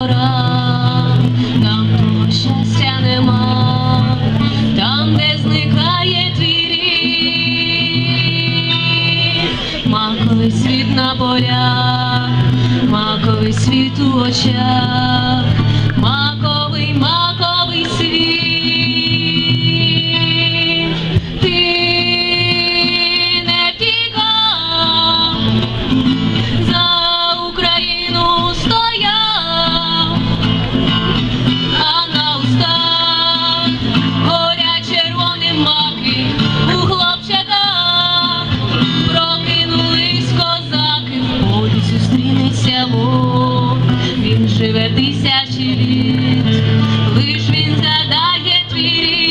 там того щастя нема, там, де зникає твій рід. маковий світ на полях, маковий світ у очах, живе тисячі літ, лиш він задає твій рід.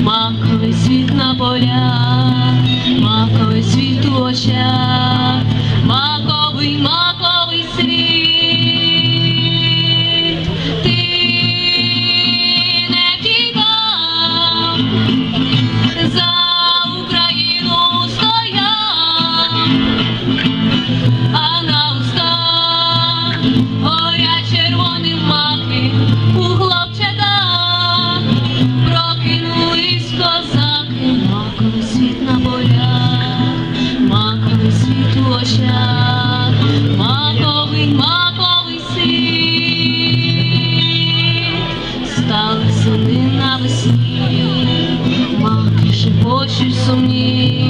Маковий світ на полях, устах горять маки у хлопчака. Прокинулись козаки, маковий світ на полях, маковий світ у очах, маковий, маковий світ. Стали сини навесні, маки шепочуть сумні,